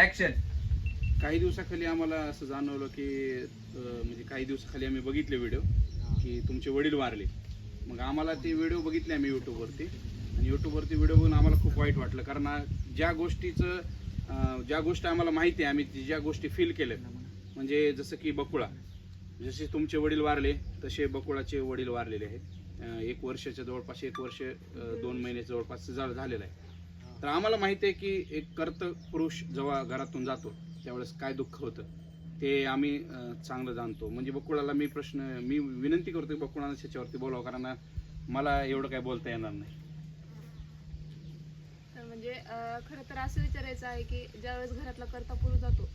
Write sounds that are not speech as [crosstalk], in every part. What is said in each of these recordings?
Action काही दिवसाखाली आम्हाला असं जाणवलं की अं, म्हणजे काही दिवसाखाली आम्ही बघितले व्हिडिओ की तुमचे वडील वारले. मग आम्हाला ते व्हिडिओ बघितले आम्ही यूट्यूबवरती आणि यूट्यूबवरती व्हिडिओ बघून आम्हाला खूप वाईट वाटलं. कारण आ- ज्या गोष्टीचं अं, ज्या गोष्टी आम्हाला माहिती आहे आम्ही ती- ज्या गोष्टी फील केल्या. म्हणजे जसं की बकुळा. जसे तुमचे वडील वारले तसे बकुळाचे वडील वारलेले आहेत. अं, एक वर्षाच्या जवळपास एक वर्ष अं, दोन महिन्याच्या जवळपास झा- झालेलं आहे. तर आम्हाला माहिती आहे की एक कर्त पुरुष जेव्हा घरातून जातो त्यावेळेस काय दुःख होतं ते आम्ही चांगलं जाणतो. म्हणजे बकुळाला मी प्रश्न मी विनंती करतो की बकुळाला त्याच्यावरती बोलावं कारण मला एवढं काय बोलता येणार नाही. तर म्हणजे खरं तर असं विचारायचं आहे की ज्यावेळेस घरातला कर्ता पुरुष जातो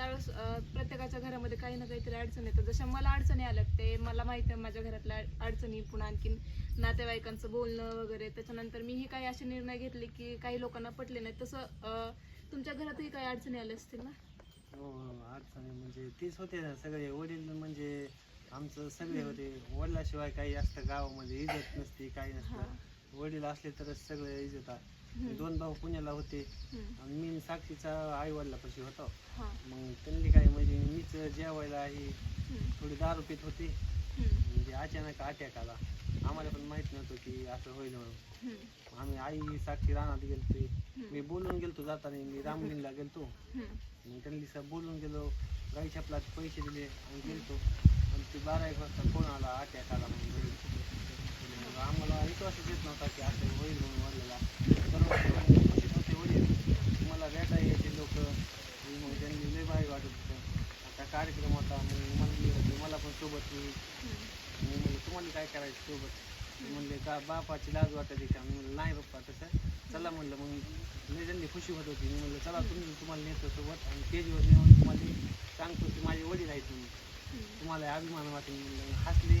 त्यावेळेस प्रत्येकाच्या घरामध्ये काही ना काहीतरी अडचण येतात जशा मला अडचणी आल्या ते मला माहिती आहे माझ्या घरातल्या अडचणी पुन्हा आणखीन नातेवाईकांचं बोलणं वगैरे. त्याच्यानंतर मीही काही असे निर्णय घेतले की काही लोकांना पटले नाही. तसं अं, तुमच्या घरातही काही अडचणी आल्या असतील ना? हो हो अडचणी म्हणजे तीच होते ना सगळे. वडील म्हणजे आमचं सगळे होते. वडिलाशिवाय काही असतं. गावामध्ये इज्जत नसते काही नसतं. वडील असले तरच सगळे इज्जत. दोन भाऊ पुण्याला होते. आणि मी साक्षीचा आई वडिलापाशी होतो हा. मग त्यांनी काय म्हणजे मीच जेवायला ही. थोडी दारू पित होती. म्हणजे अचानक अटॅक आला आम्हाला पण माहीत नव्हतं की असं होईल म्हणून हम्म. आम्ही आई साक्षी रानात गेलते मी. बोलून गेलतो जाताना मी रामलिंगला गेलतो हम्म. मग त्यांनी बोलून गेलो गाई छपलात पैसे दिले आणि गेलतो आणि ते बारा एक वाजता फोन आला अटॅक आला म्हणून घरी. आम्हाला विश्वासच येत नव्हता की असं होईल म्हणून वाढलेला बरोबर होते मला यायचे लोक. मग त्यांनी लय भारी वाटत होतं. आता कार्यक्रम होता मग मला पण सोबत मी म्हणलं तुम्हाला काय करायचं सोबत? म्हणले का बापाची लाज वाटायची का? मी म्हणलं नाही बाप्पा तसं चला म्हणलं. मग मी त्यांनी खुशी होत होती. मी म्हणलं चला तुम्ही तुम्हाला नेतो सोबत आणि स्टेजवर नेऊन तुम्हाला सांगतो की माझे वडील आहेत तुम्ही तुम्हाला अभिमान वाटेल. म्हणलं हसले.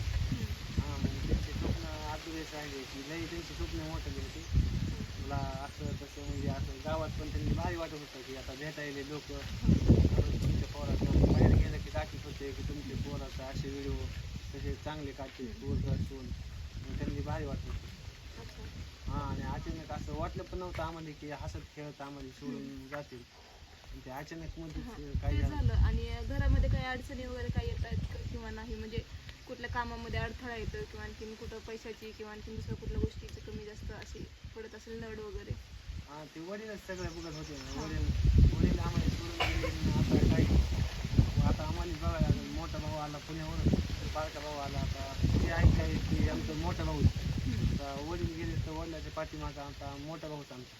स्वप्न राहिले की लई त्यांची स्वप्न मोठे होती तुला असं तसं म्हणजे असं गावात पण त्यांनी भारी वाटत होतं की आता भेटायले लोक तुमच्या पोराचं बाहेर गेलं की दाखवत होते की तुमचे पोराचा असे व्हिडिओ तसे चांगले काढते पोरग असून त्यांनी भारी वाटत होतं हां आणि अचानक असं वाटलं पण नव्हतं आम्हाला की हसत खेळत आम्हाला सोडून जातील ते अचानक मध्ये काही झालं आणि घरामध्ये काही अडचणी वगैरे काही येतात आहेत किंवा नाही म्हणजे कुठल्या कामामध्ये अडथळा येतो किंवा आणखीन कुठं पैशाची किंवा आणखीन दुसऱ्या कुठल्या गोष्टीची कमी जास्त अशी पडत असेल नड वगैरे? हा ते वडीलच सगळं बघत होते. ना वडील वडील आम्हाला सोडून आता काही आता आम्हाला बघायला लागेल. मोठा भाऊ आला पुण्यावरून. बारका भाऊ आला आता. ते ऐकाय की आमचा मोठा भाऊ. आता वडील गेले तर वडिलाच्या पाठीमागा आता मोठा भाऊच आमचा.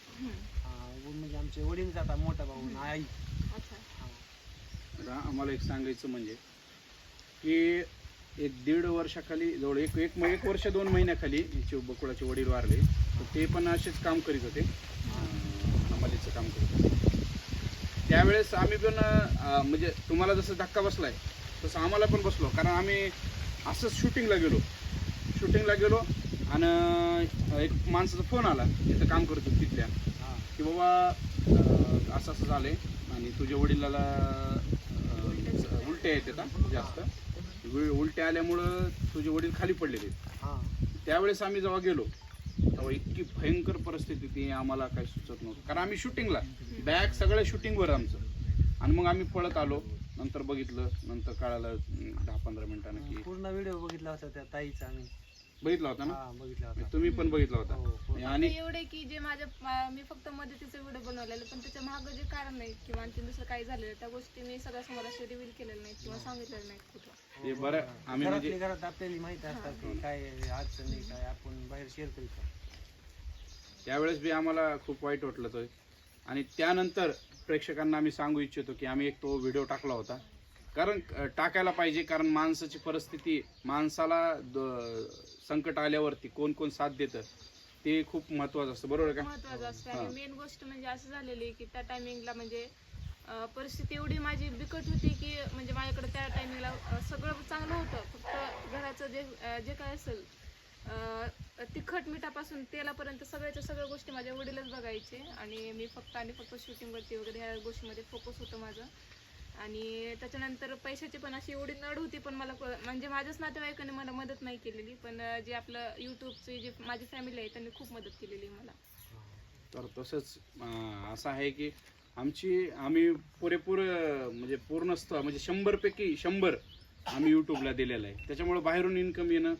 म्हणजे आमचे वडीलच आता मोठा भाऊ आई. अच्छा. हा. आता आम्हाला एक सांगायचं म्हणजे की एक दीड वर्षाखाली जवळ एक एक एक वर्ष दोन महिन्याखाली शिव बकुळाचे वडील वारले. तर ते पण असेच काम करीत होते. हमालीचं काम करीत होते. त्यावेळेस आम्ही पण म्हणजे तुम्हाला जसं धक्का बसलाय तसं आम्हाला पण बसलो. कारण आम्ही असंच शूटिंगला गेलो. शूटिंगला गेलो आणि एक माणसाचा फोन आला. तिथं काम करत होतं तिथल्या. की बाबा असं असं असं आहे आणि तुझ्या वडिलाला उलटे उलट्या येतात जास्त. उ- उलट्या आल्यामुळं तुझे वडील खाली पडलेले. हा. त्यावेळेस आम्ही जेव्हा गेलो तेव्हा इतकी भयंकर परिस्थिती ती आम्हाला काही सुचत नव्हतं. कारण आम्ही शूटिंगला बॅग सगळं शूटिंगवर आमचं. आणि मग आम्ही पळत आलो नंतर बघितलं नंतर कळालं दहा पंधरा मिनिटानं की पूर्ण व्हिडिओ बघितला होता त्या ताईचा आम्ही. बघितला होता ना? हा बघितला होता. तुम्ही पण बघितला हो, होता. हो. आणि फक्त एवढे की जे माझ्या मा- मी फक्त मदतीचे व्हिडिओ बनवलेले पण त्याच्या मागं जे कारण नाही किंवा आणखी दुसरं काही झालेलं त्या गोष्टी मी सगळ्या समोर असे रिव्हील केलेल्या नाहीत किंवा सांगितलेल्या नाहीत कुठं. हे बरं आम्ही म्हणजे घरातली घरात आपल्याला माहिती असतात की काय अडचणी काय आपण बाहेर शेअर करीत त्यावेळेस बी आम्हाला खूप वाईट वाटलं तो. आणि त्यानंतर प्रेक्षकांना आम्ही सांगू इच्छितो की आम्ही एक तो व्हिडिओ टाकला होता. कारण टाकायला पाहिजे कारण माणसाची परिस्थिती माणसाला संकट आल्यावरती कोण कोण साथ देतं ते खूप महत्वाचं असतं. बरोबर का? महत्वाचं असतं. आणि मेन गोष्ट म्हणजे असं झालेली की त्या टायमिंगला म्हणजे परिस्थिती एवढी माझी बिकट होती की म्हणजे माझ्याकडे त्या टायमिंगला सगळं चांगलं होतं. फक्त घराचं जे जे काय असेल तिखट मिठापासून तेलापर्यंत सगळ्याच्या सगळ्या गोष्टी माझ्या वडीलच बघायचे. आणि मी फक्त आणि फक्त शूटिंगवरती वगैरे ह्या गोष्टीमध्ये फोकस होतं माझं. आणि त्याच्यानंतर पैशाची पण अशी एवढी नड होती पण मला म्हणजे माझ्याच नातेवाईकांनी मला मदत नाही केलेली पण जे आपलं यूट्यूबची जी माझी फॅमिली आहे त्यांनी खूप मदत केलेली आहे मला. तर तसंच असं आहे की आमची आम्ही पुरेपूर म्हणजे म्हणजे पूर्णस्थ म्हणजे शंभर पैकी शंभर आम्ही युट्यूबला दिलेलं आहे. त्याच्यामुळे बाहेरून इन्कम येणं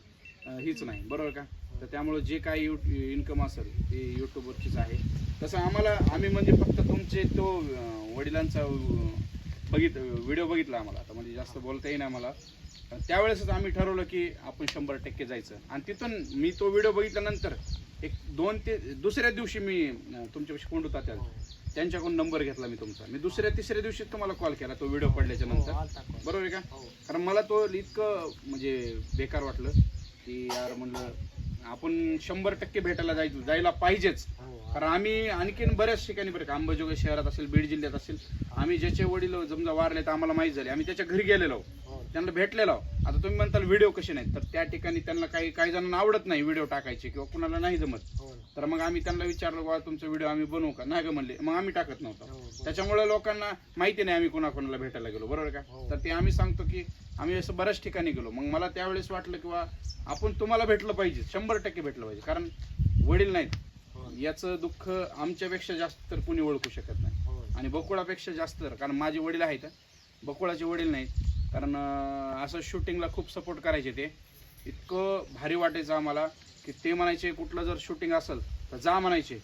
हीच नाही. बरोबर का? तर त्यामुळे जे काही इन्कम असेल ते यूट्यूबवरचीच आहे. तसं आम्हाला आम्ही म्हणजे फक्त तुमचे तो वडिलांचा बघित व्हिडिओ बघितला आम्हाला. आता म्हणजे जास्त बोलता येईन आम्हाला. त्यावेळेसच आम्ही ठरवलं की आपण शंभर टक्के जायचं. आणि तिथून मी तो व्हिडिओ बघितल्यानंतर एक दोन ते दुसऱ्या दिवशी मी तुमच्यापाशी कोंड होता त्या त्यांच्याकडून नंबर घेतला मी तुमचा. मी दुसऱ्या तिसऱ्या दिवशी तुम्हाला कॉल केला तो व्हिडिओ पडल्याच्या हो, नंतर. बरोबर आहे का? हो. कारण मला तो इतकं म्हणजे बेकार वाटलं की यार म्हणलं आपण शंभर टक्के भेटायला जायचं जायला पाहिजेच. कारण आम्ही आणखीन बऱ्याच ठिकाणी बरं का अंबाजोगाई शहरात असेल बीड जिल्ह्यात असेल आम्ही ज्याचे वडील समजा वारले तर आम्हाला माहीत झाले. आम्ही त्याच्या घरी गेलेलो हो. त्यांना भेटलेलो आता तुम्ही म्हणताल व्हिडिओ कसे नाहीत तर त्या ठिकाणी त्यांना काही काही जणांना आवडत नाही व्हिडिओ टाकायचे किंवा कुणाला नाही जमत. हो. तर मग आम्ही त्यांना विचारलं बाबा तुमचा व्हिडिओ आम्ही बनवू का? नाही का म्हणले. मग आम्ही टाकत नव्हतो. हो. त्याच्यामुळे लोकांना माहिती नाही आम्ही कोणाकोणाला भेटायला गेलो. बरोबर का. तर ते आम्ही सांगतो की आम्ही असं बऱ्याच ठिकाणी गेलो. मग मला त्यावेळेस वाटलं की बा आपण तुम्हाला भेटलं पाहिजे. शंभर टक्के भेटलं पाहिजे. कारण वडील नाहीत. याचं दुःख आमच्यापेक्षा जास्त तर कुणी ओळखू शकत नाही. आणि बकुळापेक्षा जास्त तर कारण माझे वडील आहेत. बकुळाचे वडील नाहीत. कारण असं शूटिंगला खूप सपोर्ट करायचे ते. इतकं भारी वाटायचं आम्हाला की ते म्हणायचे कुठलं जर शूटिंग असेल तर जा म्हणायचे.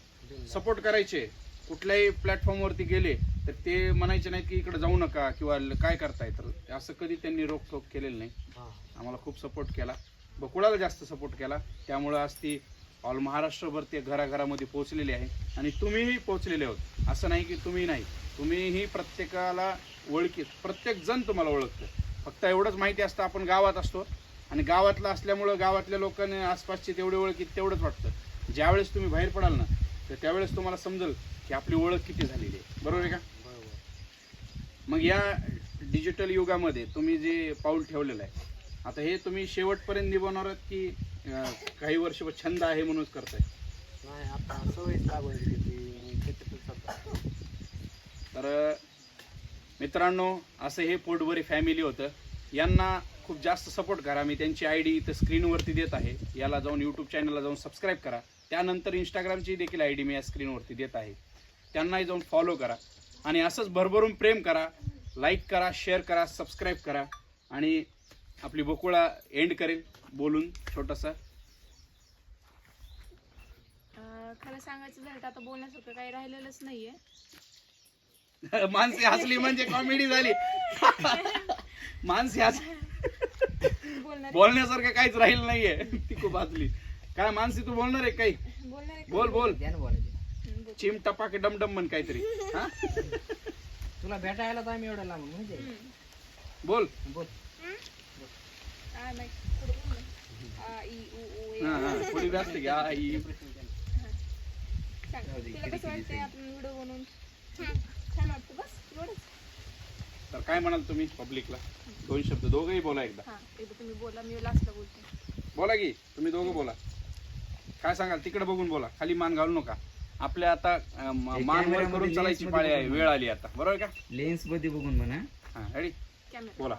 सपोर्ट करायचे. कुठल्याही प्लॅटफॉर्मवरती गेले तर ते म्हणायचे नाही की इकडे जाऊ नका किंवा काय करताय. तर असं कधी त्यांनी रोकटोक केलेलं नाही. आम्हाला खूप सपोर्ट केला. बकुळाला जास्त सपोर्ट केला. त्यामुळं आज ती ऑल महाराष्ट्रभर ते घराघरामध्ये पोहोचलेली आहे. आणि तुम्हीही पोहोचलेले आहोत. असं नाही की तुम्ही नाही. तुम्हीही प्रत्येकाला ओळखी प्रत्येक जण तुम्हाला ओळखतं. फक्त एवढंच माहिती असतं आपण गावात असतो. आणि गावातलं असल्यामुळं गावातल्या लोकांनी आसपासचे तेवढे ओळखीत तेवढंच वाटतं. ज्यावेळेस तुम्ही बाहेर पडाल ना तर त्यावेळेस तुम्हाला समजेल की आपली ओळख किती झालेली आहे. बरोबर आहे का? बरोबर. मग या डिजिटल युगामध्ये तुम्ही जे पाऊल ठेवलेलं आहे आता हे तुम्ही शेवटपर्यंत निभावणार आहात की अं, काही वर्ष छंद आहे म्हणूनच करताय. नाही आता सवयच लागून गेली ती. मी त्याच्यातच आता तर मित्रांनो असं हे पोटभरी फॅमिली होतं. यांना खूप जास्त सपोर्ट करा. मी त्यांची आय डी इथं स्क्रीनवरती देत आहे. याला जाऊन यूट्यूब चॅनलला जाऊन सबस्क्राईब करा. त्यानंतर इंस्टाग्रामची देखील आय डी मी या स्क्रीनवरती देत आहे. त्यांनाही जाऊन फॉलो करा. आणि असंच भरभरून प्रेम करा. लाईक करा शेअर करा सबस्क्राईब करा. आणि आपली बकुळा एंड करेल बोलून छोटासा. अं, खरं सांगायचं झालं तर आता बोलण्यासारखं काही राहिलेलंच नाहीये. [laughs] माणसे हसली म्हणजे कॉमेडी झाली. [laughs] माणसे हस बोलणार बोलण्यासारखं काहीच राहिलं नाहीये. ती खूप हसली. काय मानसी तू बोलणार आहे काही? बोलणार आहे. का? बोल. बोल बोल. चिम टपाके डमडम म्हण काहीतरी. हा? तुला भेटायला तर आम्ही एवढं लांब म्हणजे? हं. बोल. बोल. पुढं बोल ना. आ, इ, उ, ऊ, ए. पुढे जास्त घ्या आई सांग. तुला कसं वाटतंय आपण व्हिडिओ बनवून छान वाटतं बस एवढंच तर काय म्हणाल तुम्ही पब्लिकला दोन शब्द दोघंही बोला एकदा हा एकदा तुम्ही बोला मी लास्टला बोलते बोला की तुम्ही दोघं बोला काय सांगाल तिकडे बघून बोला खाली मान घालू नका आपल्या आता मान वर करून चालायची पाळी आहे वेळ आली आता बरोबर का लेन्समध्ये बघून म्हणा हा रेडी कॅमेरा बोला.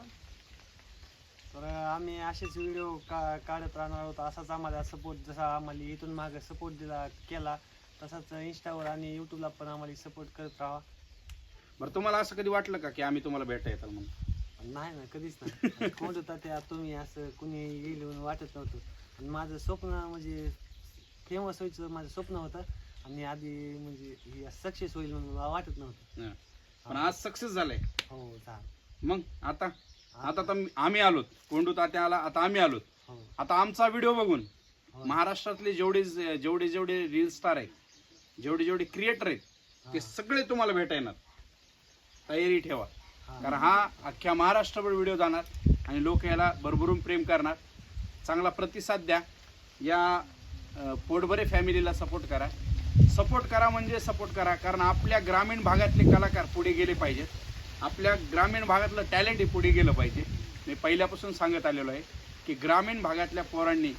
तर आम्ही असेच व्हिडिओ का काढत राहणार आहोत. असाच आम्हाला सपोर्ट जसा आम्हाला इथून मागे सपोर्ट दिला केला तसाच इंस्टावर आणि यूट्यूबला पण आम्हाला सपोर्ट करत राहा. बरं तुम्हाला असं कधी वाटलं का की आम्ही तुम्हाला भेटा येतात म्हणून? नाही ना कधीच नाही. कोण होता त्या तुम्ही असं कुणी येईल म्हणून वाटत नव्हतं. आणि माझं स्वप्न म्हणजे फेमस व्हायचं माझं स्वप्न होतं. आणि आधी म्हणजे सक्सेस होईल म्हणून मला वाटत नव्हतं. पण आज सक्सेस झालंय. हो जा मग आता? आता तर आम्ही आलोत. कोंडू तात्या आला आता आम्ही आलोत. हो. आता आमचा व्हिडिओ बघून हो. महाराष्ट्रातले जेवढे जेवढे जेवढे रील स्टार आहेत जेवढे जेवढे क्रिएटर आहेत ते. सगळे तुम्हाला भेटा येणार. तयारी ठेवा. कारण हा अख्ख्या महाराष्ट्रभर व्हिडिओ जाणार आणि लोक याला भरभरून प्रेम करणार. चांगला प्रतिसाद द्या. या पोटभरे फॅमिलीला सपोर्ट करा. सपोर्ट करा म्हणजे सपोर्ट करा. कारण आपल्या ग्रामीण भागातले कलाकार पुढे गेले पाहिजेत. आपल्या ग्रामीण भागातलं टॅलेंट हे पुढे गेलं पाहिजे. मी पहिल्यापासून सांगत आलेलो आहे की ग्रामीण भागातल्या पोरांनी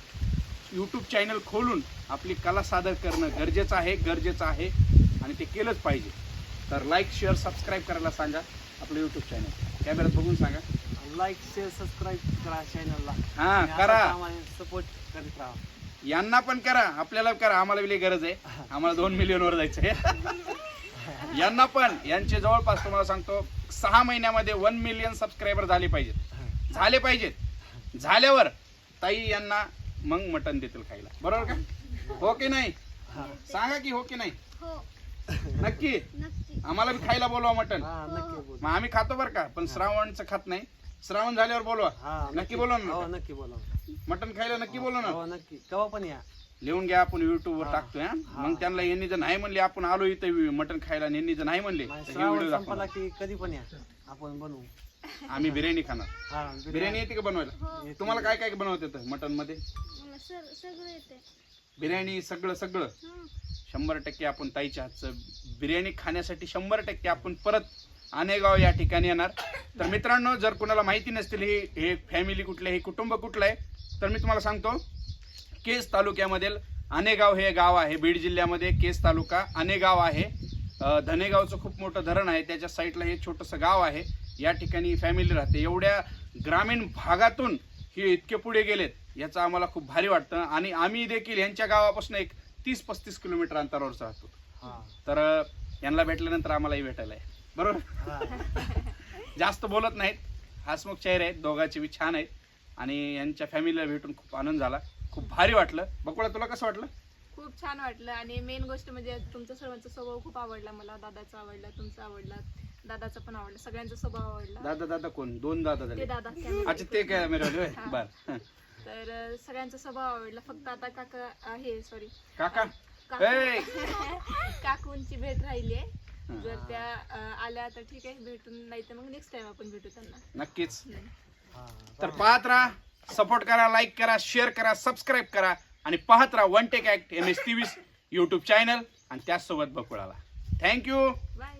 यूट्यूब चॅनल खोलून आपली कला सादर करणं गरजेचं आहे गरजेचं आहे आणि ते केलंच पाहिजे. तर लाईक शेअर सबस्क्राईब करायला सांगा आपलं यूट्यूब चॅनल कॅमेऱ्यात बघून सांगा. लाईक शेअर सबस्क्राईब करा चॅनलला हा करा. सपोर्ट करीत राहा. यांना पण करा. आपल्याला करा. आम्हाला लई गरज आहे. आम्हाला दोन मिलियन वर जायचं आहे [laughs] यांना पण. यांचे जवळपास तुम्हाला सांगतो सहा महिन्यामध्ये वन मिलियन सबस्क्रायबर झाले पाहिजेत. झाले पाहिजेत. झाल्यावर ताई यांना मग मटण देतील खायला. बरोबर का? हो की नाही? सांगा की हो की नाही? हो. नक्की? नक्की. आम्हाला बी खायला बोलवा हा बोल. मग आम्ही खातो बरं का पण श्रावणचं खात नाही. श्रावण झाल्यावर बोलवा. हा नक्की बोलवा हो ना नक्की बोला मटण खायला नक्की बोलवा ना. हो नक्की. केव्हा पण या. लिहून घ्या आपण युट्यूब वर हा. टाकतोय हा. मग त्यांना यांनी जर नाही म्हणले आपण आलो इथं मटण खायला आणि यांनी जर नाही म्हणले माझ्या तर हे श्रावण व्हिडिओ संपला दाखवणार की कधी पण या. आपण बनवू. आम्ही बिर्याणी खाणार. हा बिर्याणी. येते का बनवायला? हो. तुम्हाला काय काय बनवत येतं मटनमध्ये मला सर सगळं येते. बिर्याणी सगळं सगळं? हं. शंभर टक्के आपण ताईच्या हातचं बिर्याणी खाण्यासाठी शंभर टक्के आपण परत आनेगाव या ठिकाणी येणार. तर मित्रांनो जर कोणाला माहिती नसतील हे हे फॅमिली कुठलं हे कुटुंब कुठलं आहे तर मी तुम्हाला सांगतो केस तालुक्यामधील आनेगाव हे गाव आहे. बीड जिल्ह्यामध्ये केस तालुका आनेगाव आहे. धनेगावचं खूप मोठं धरण आहे. त्याच्या साईडला हे छोटंसं गाव आहे. या ठिकाणी फॅमिली राहते. एवढ्या ग्रामीण भागातून हे इतके पुढे गेलेत याचं आम्हाला खूप भारी वाटतं. आणि आम्ही देखील यांच्या गावापासून एक तीस पस्तीस किलोमीटर अंतरावर राहतो. तर यांना भेटल्यानंतर आम्हालाही भेटायला आहे बरोबर? [laughs] जास्त बोलत नाहीत. हसमुख चेहरे आहेत. दोघांचे बी छान आहेत. आणि यांच्या फॅमिलीला भेटून खूप आनंद झाला. खूप भारी वाटलं. बकुळा तुला कसं वाटलं? खूप छान वाटलं. आणि मेन गोष्ट म्हणजे तुमचा सर्वांचा स्वभाव खूप आवडला मला. दादाचा आवडला तुमचा आवडला दादाचा पण आवडला. सगळ्यांचा स्वभाव आवडला. दादा दादा कोण? दोन दादा ते झाले दादा camera अच्छा ते काय मेरे हा. बर. तर अं, सगळ्यांचा स्वभाव आवडला. फक्त आता काका आहे सॉरी काका. ए [laughs] काकूंची भेट राहिली आहे. जर त्या अं, आल्या तर ठीक आहे भेटून नाही तर मग नेक्स्ट टाइम आपण भेटू त्यांना. नक्कीच. हा. तर पाहत राहा. सपोर्ट करा लाईक करा शेअर करा सबस्क्राईब करा आणि पाहत राहा one tech act M S T V YouTube channel आणि त्याचसोबत बकुळाला. Thank you bye